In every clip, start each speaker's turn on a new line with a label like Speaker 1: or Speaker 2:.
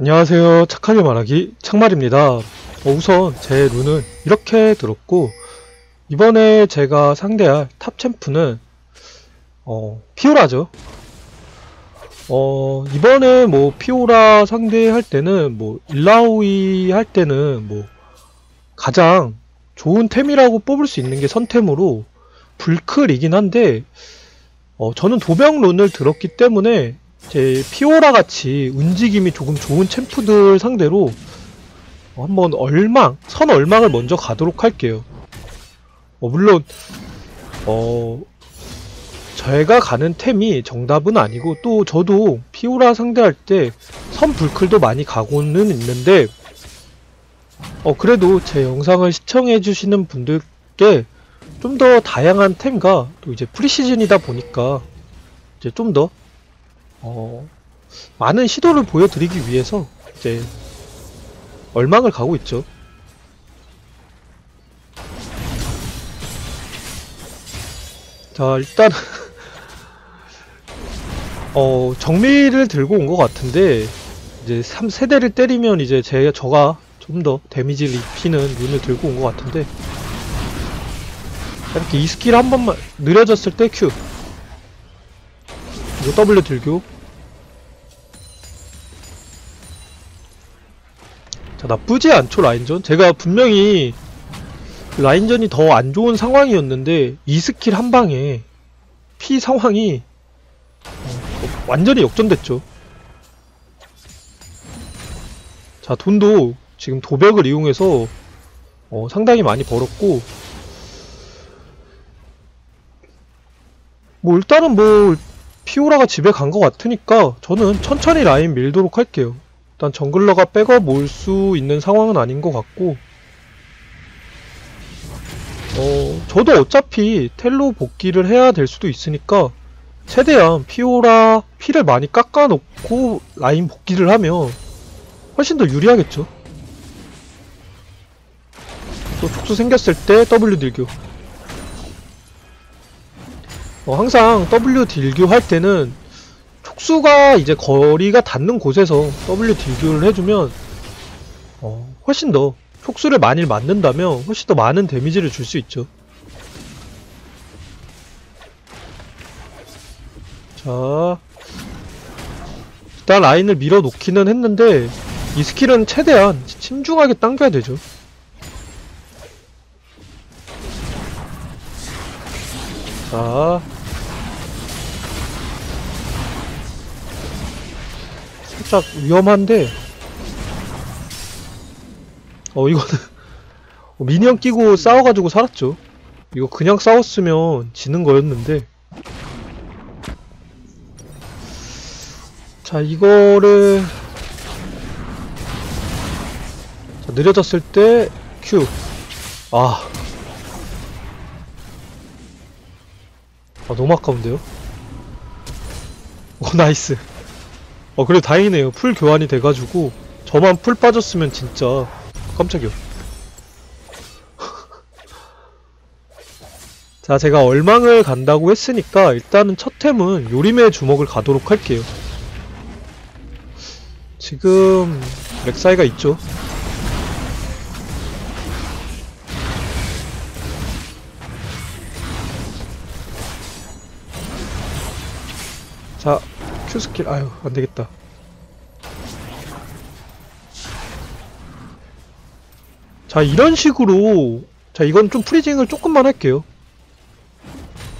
Speaker 1: 안녕하세요. 착하게 말하기 창말입니다. 어, 우선 제 룬은 이렇게 들었고 이번에 제가 상대할 탑 챔프는 어, 피오라죠. 어, 이번에 뭐 피오라 상대할 때는 뭐 일라오이 할 때는 뭐 가장 좋은 템이라고 뽑을 수 있는 게 선템으로 불클이긴 한데 어, 저는 도병 룬을 들었기 때문에 제 피오라 같이 움직임이 조금 좋은 챔프들 상대로 어, 한번 얼망, 선 얼망을 먼저 가도록 할게요. 어, 물론 어 제가 가는 템이 정답은 아니고 또 저도 피오라 상대할 때 선 불클도 많이 가고는 있는데 어 그래도 제 영상을 시청해 주시는 분들께 좀 더 다양한 템과 또 이제 프리시즌이다 보니까 이제 좀더 어, 많은 시도를 보여드리기 위해서 이제 얼망을 가고 있죠. 자, 일단 어, 정밀을 들고 온 것 같은데 이제 3세대를 때리면 이제 제 저가 좀 더 데미지를 입히는 룬을 들고 온 것 같은데 이렇게 이 스킬 한 번만 느려졌을 때 Q 이거 W 들교? 자 나쁘지 않죠 라인전? 제가 분명히 라인전이 더 안 좋은 상황이었는데 이 스킬 한 방에 피 상황이 어, 완전히 역전됐죠. 자 돈도 지금 도벽을 이용해서 어, 상당히 많이 벌었고. 뭐 일단은 뭐 피오라가 집에 간 것 같으니까 저는 천천히 라인 밀도록 할게요. 일단 정글러가 백업 올 수 있는 상황은 아닌 것 같고 어 저도 어차피 텔로 복귀를 해야 될 수도 있으니까 최대한 피오라 피를 많이 깎아놓고 라인 복귀를 하면 훨씬 더 유리하겠죠. 또 촉수 생겼을 때 W 딜교 어, 항상 W 딜교 할 때는 촉수가 이제 거리가 닿는 곳에서 W 딜교를 해주면 어, 훨씬 더 촉수를 많이 맞는다면 훨씬 더 많은 데미지를 줄 수 있죠. 자, 일단 라인을 밀어 놓기는 했는데 이 스킬은 최대한 신중하게 당겨야 되죠. 자, 살짝 위험한데 어 이거는 어, 미니언 끼고 싸워가지고 살았죠 이거 그냥 싸웠으면 지는 거였는데 자 이거를 자, 느려졌을 때 Q 아. 아 너무 아까운데요? 어 나이스 어 그래 다행이네요. 풀 교환이 돼가지고 저만 풀 빠졌으면 진짜 깜짝이야. 자 제가 얼망을 간다고 했으니까 일단은 첫 템은 요림의 주먹을 가도록 할게요. 지금 렉사이가 있죠? 자 Q 스킬. 아유 안되겠다. 자 이런 식으로 자 이건 좀 프리징을 조금만 할게요.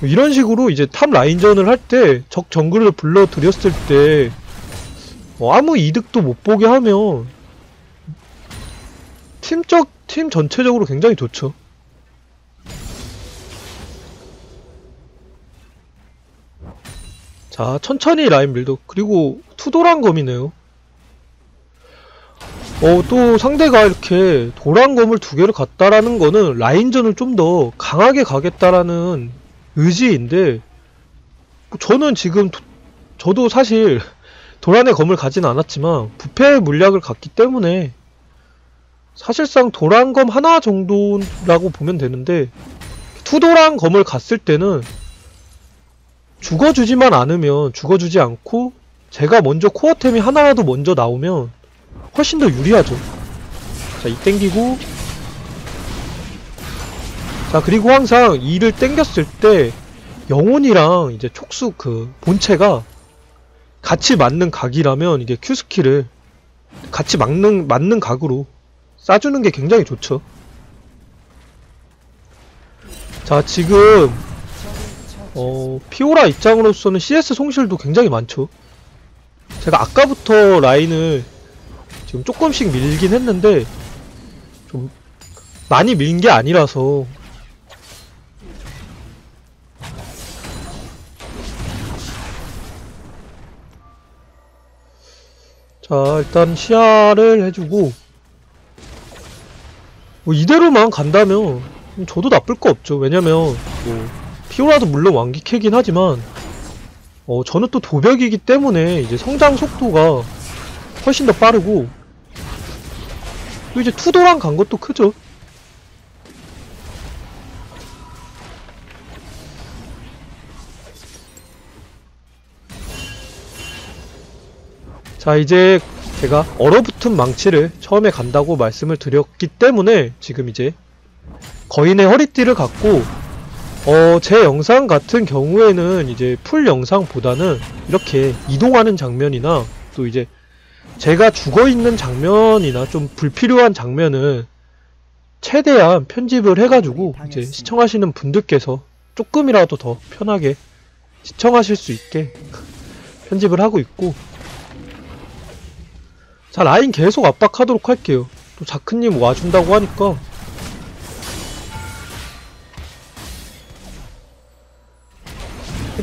Speaker 1: 이런 식으로 이제 탑 라인전을 할 때 적 정글을 불러들였을 때 어, 아무 이득도 못 보게 하면 팀적 팀 전체적으로 굉장히 좋죠 자, 천천히 라인 밀도. 그리고 투도란 검이네요. 어, 또 상대가 이렇게 도란 검을 두 개를 갔다라는 거는 라인전을 좀 더 강하게 가겠다라는 의지인데 저는 지금 도, 저도 사실 도란의 검을 가진 않았지만 부패 물약을 갔기 때문에 사실상 도란 검 하나 정도라고 보면 되는데 투도란 검을 갔을 때는 죽어주지만 않으면 죽어주지 않고 제가 먼저 코어템이 하나라도 먼저 나오면 훨씬 더 유리하죠. 자, 이 땡기고 자, 그리고 항상 이를 땡겼을 때 영혼이랑 이제 촉수 그 본체가 같이 맞는 각이라면 이게 스킬을 같이 맞는 맞는 각으로 쏴주는 게 굉장히 좋죠. 자, 지금 어, 피오라 입장으로서는 CS 송실도 굉장히 많죠. 제가 아까부터 라인을 지금 조금씩 밀긴 했는데 좀 많이 밀린 게 아니라서. 자 일단 시야를 해주고 뭐 이대로만 간다면 저도 나쁠 거 없죠. 왜냐면 뭐 피오라도 물론 완기캐긴 하지만 어 저는 또 도벽이기 때문에 이제 성장 속도가 훨씬 더 빠르고 또 이제 투도랑 간 것도 크죠. 자 이제 제가 얼어붙은 망치를 처음에 간다고 말씀을 드렸기 때문에 지금 이제 거인의 허리띠를 갖고 어, 제 영상 같은 경우에는 이제 풀 영상보다는 이렇게 이동하는 장면이나 또 이제 제가 죽어 있는 장면이나 좀 불필요한 장면을 최대한 편집을 해가지고 이제 시청하시는 분들께서 조금이라도 더 편하게 시청하실 수 있게 편집을 하고 있고 자 라인 계속 압박하도록 할게요. 또 자크님 와준다고 하니까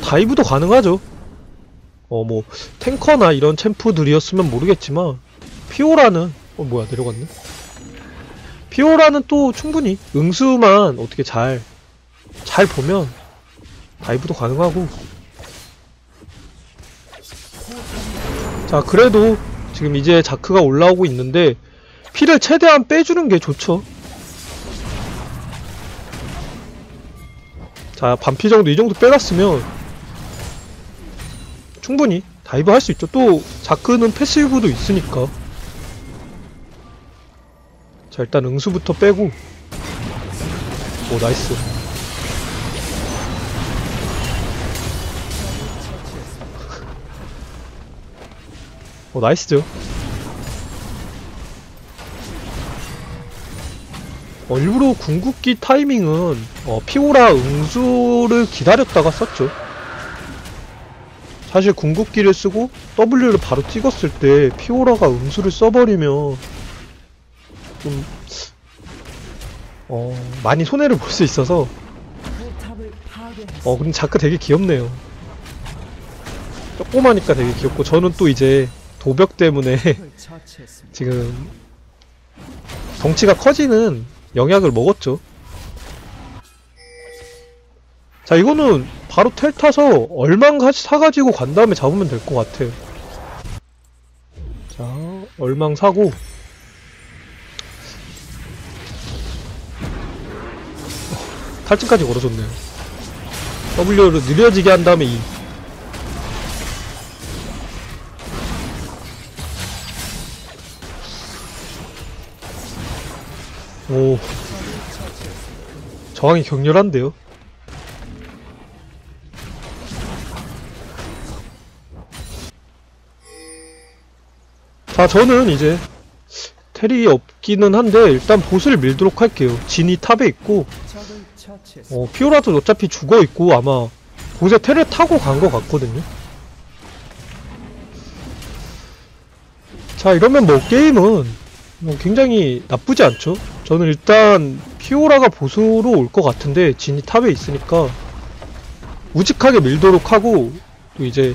Speaker 1: 다이브도 가능하죠. 어 뭐 탱커나 이런 챔프들이었으면 모르겠지만 피오라는 어 뭐야 내려갔네. 피오라는 또 충분히 응수만 어떻게 잘 잘 보면 다이브도 가능하고. 자 그래도 지금 이제 자크가 올라오고 있는데 피를 최대한 빼주는 게 좋죠. 자 반피 정도 이 정도 빼놨으면 충분히 다이브 할 수 있죠. 또 자크는 패시브도 있으니까. 자 일단 응수부터 빼고. 오 나이스. 오 나이스죠. 어, 일부러 궁극기 타이밍은 어, 피오라 응수를 기다렸다가 썼죠 사실 궁극기를 쓰고 W를 바로 찍었을 때 피오라가 응수를 써버리면 좀 어, 많이 손해를 볼 수 있어서. 어 근데 자크 되게 귀엽네요. 조그마니까 되게 귀엽고 저는 또 이제 도벽 때문에 지금 덩치가 커지는 영약을 먹었죠. 자 이거는 바로 텔 타서 얼망 사가지고 간 다음에 잡으면 될 것 같아요 자 얼망 사고. 탈진까지 걸어줬네요 W를 느려지게 한 다음에 E 오. 저항이 격렬한데요 자 저는 이제 텔이 없기는 한데 일단 보스를 밀도록 할게요. 진이 탑에 있고 어, 피오라도 어차피 죽어있고 아마 보스에 텔을 타고 간 것 같거든요. 자 이러면 뭐 게임은 뭐 굉장히 나쁘지 않죠. 저는 일단 피오라가 보스로 올 것 같은데 진이 탑에 있으니까 우직하게 밀도록 하고 또 이제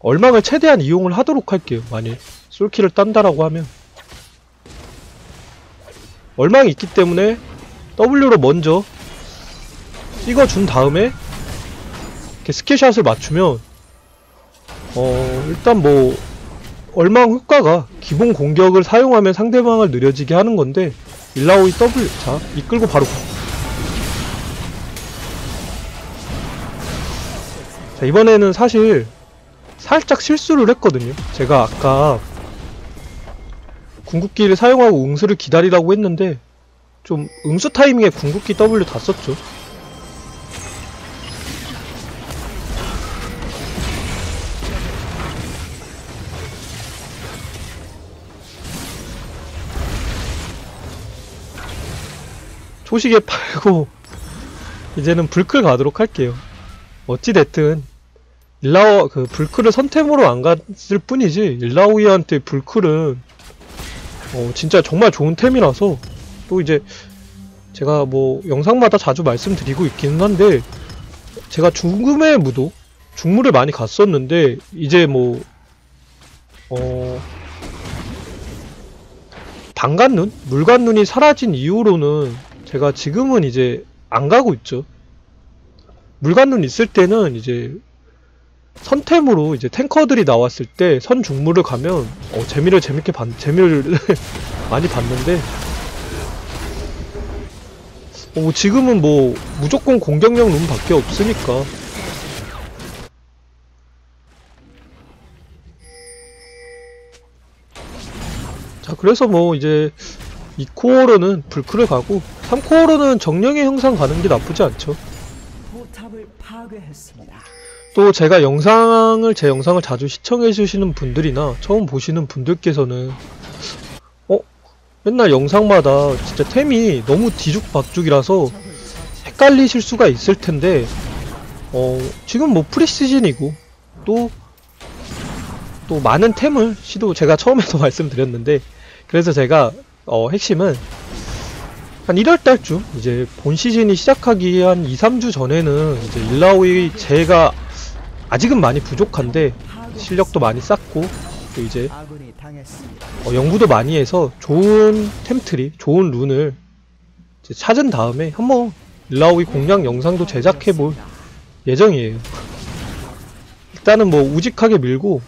Speaker 1: 얼망을 최대한 이용을 하도록 할게요. 만일 솔키를 딴다라고 하면. 얼망이 있기 때문에 W로 먼저 찍어준 다음에 이렇게 스킬샷을 맞추면 어 일단 뭐 얼망 효과가 기본 공격을 사용하면 상대방을 느려지게 하는 건데 일라오이 W 자 이끌고 바로 자 이번에는 사실 살짝 실수를 했거든요. 제가 아까 궁극기를 사용하고 응수를 기다리라고 했는데 좀 응수 타이밍에 궁극기 W 다 썼죠. 초시계 팔고 이제는 불클 가도록 할게요. 어찌됐든 일라오 그 불클을 선템으로 안 갔을 뿐이지 일라오이한테 불클은 어 진짜 정말 좋은 템이라서 또 이제 제가 뭐 영상마다 자주 말씀드리고 있기는 한데 제가 중금의 무도 중물을 많이 갔었는데 이제 뭐 어 방간눈 물간눈이 사라진 이후로는 제가 지금은 이제 안 가고 있죠. 물간눈 있을 때는 이제 선템으로 이제 탱커들이 나왔을 때 선중물을 가면 어, 재미를 재밌게 봤, 재미를 많이 봤는데. 어, 뭐 지금은 뭐 무조건 공격력 룸밖에 없으니까. 자 그래서 뭐 이제 2코어로는 불크를 가고 3코어로는 정령의 형상 가는 게 나쁘지 않죠.
Speaker 2: 포탑을 파괴했습니다.
Speaker 1: 또 제가 영상을 제 영상을 자주 시청해 주시는 분들이나 처음 보시는 분들께서는 어? 맨날 영상마다 진짜 템이 너무 뒤죽박죽이라서 헷갈리실 수가 있을 텐데 어 지금 뭐 프리시즌이고 또또 많은 템을 시도 제가 처음에도 말씀드렸는데 그래서 제가 어 핵심은 한 1월달쯤 이제 본 시즌이 시작하기 한 2, 3주 전에는 이제 일라오이 제가 아직은 많이 부족한데 실력도 많이 쌓고 또 이제. 어, 연구도 많이 해서 좋은 템트리, 좋은 룬을 이제 찾은 다음에 한번 일라오이 공략 영상도 제작해볼 예정이에요. 일단은 뭐 우직하게 밀고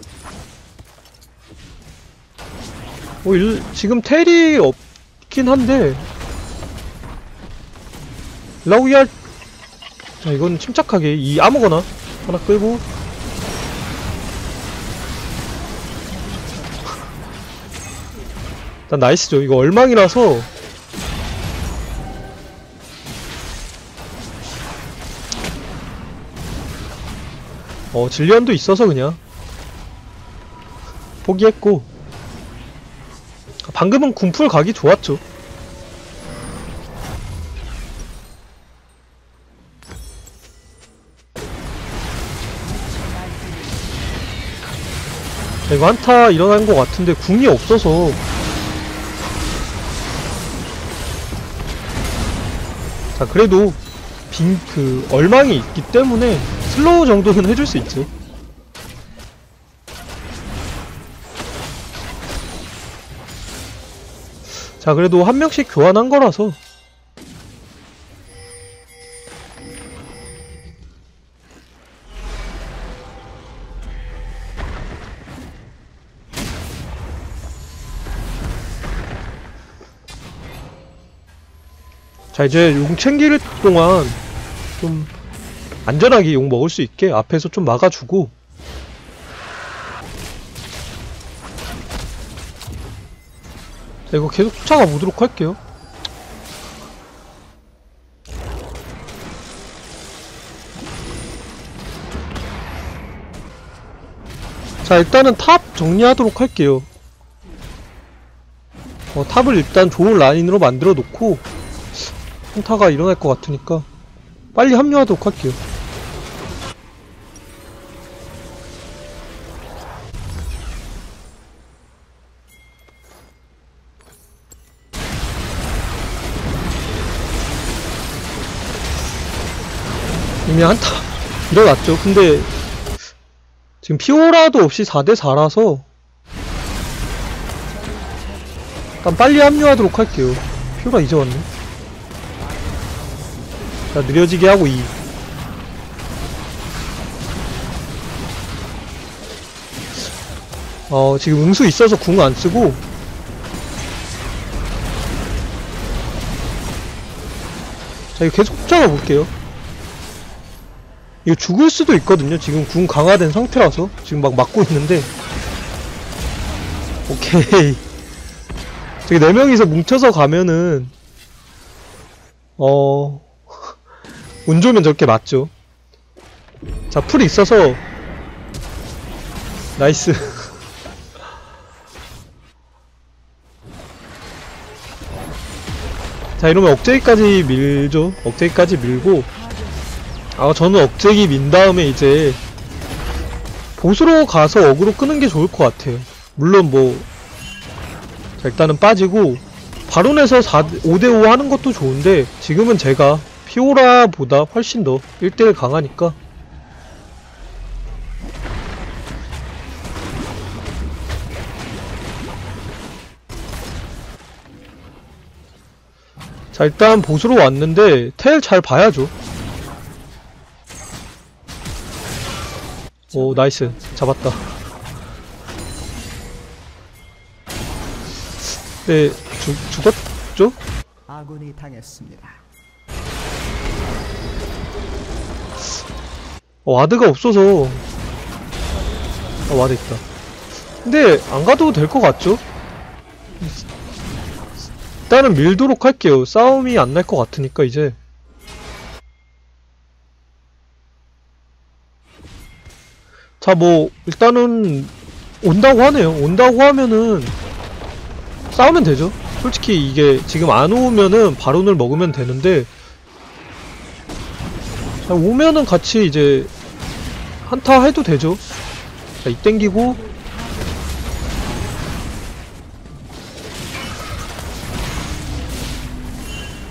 Speaker 1: 뭐 일- 지금 텔이 없긴 한데 일라오이 할... 자 이건 침착하게 이 아무거나 하나 끌고 일단 나이스죠. 이거 얼망이라서 어 질리언도 있어서 그냥 포기했고 방금은 군풀 가기 좋았죠. 이거 한타 일어난 것 같은데 궁이 없어서 자 그래도 빈 그 얼망이 있기 때문에 슬로우 정도는 해줄 수 있죠. 자 그래도 한 명씩 교환한 거라서 자 이제 용 챙길 동안 좀 안전하게 용 먹을 수 있게 앞에서 좀 막아주고. 자 이거 계속 쫓아가 보도록 할게요. 자 일단은 탑 정리하도록 할게요. 어, 탑을 일단 좋은 라인으로 만들어 놓고 한타가 일어날 것 같으니까 빨리 합류하도록 할게요. 이미 한타 일어났죠. 근데 지금 피오라도 없이 4대4라서 일단 빨리 합류하도록 할게요. 피오라 이제 왔네. 자, 느려지게 하고 2. 어, 지금 응수 있어서 궁 안 쓰고. 자, 이거 계속 쫓아가 볼게요. 이거 죽을 수도 있거든요. 지금 궁 강화된 상태라서 지금 막 맞고 있는데 오케이 저기 네 명이서 뭉쳐서 가면은 어... 운 좋으면 저렇게 맞죠. 자, 풀이 있어서 나이스. 자, 이러면 억제기까지 밀죠. 억제기까지 밀고 아, 저는 억제기 민 다음에 이제 보스로 가서 어그로 끄는 게 좋을 것 같아요. 물론 뭐 자, 일단은 빠지고 바론에서 4, 5대5 하는 것도 좋은데 지금은 제가 피오라보다 훨씬 더 1대1 강하니까 자 일단 보스로 왔는데 텔 잘 봐야죠 오 나이스 잡았다 네 죽, 죽었죠?
Speaker 2: 아군이 당했습니다.
Speaker 1: 어, 와드가 없어서. 아 와드 있다. 근데 안 가도 될 것 같죠? 일단은 밀도록 할게요. 싸움이 안 날 것 같으니까 이제. 자 뭐 일단은 온다고 하네요. 온다고 하면은 싸우면 되죠. 솔직히 이게 지금 안 오면은 바론을 먹으면 되는데 자 오면은 같이 이제 한타 해도 되죠. 자, 이 땡기고.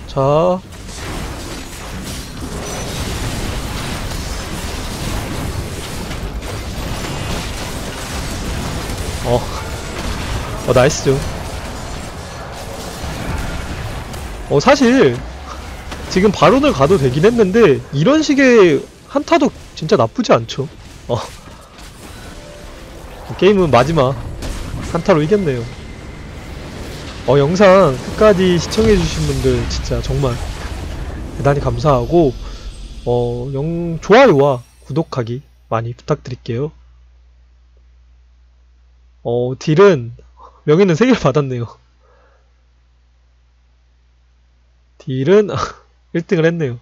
Speaker 1: 자. 어, 어 나이스죠. 어 사실 지금 바론을 가도 되긴 했는데 이런 식의 한타도 진짜 나쁘지 않죠. 어. 게임은 마지막 한타로 이겼네요. 어 영상 끝까지 시청해주신 분들 진짜 정말 대단히 감사하고 어 영 좋아요와 구독하기 많이 부탁드릴게요. 어 딜은 명예는 3개를 받았네요. 딜은 1등을 했네요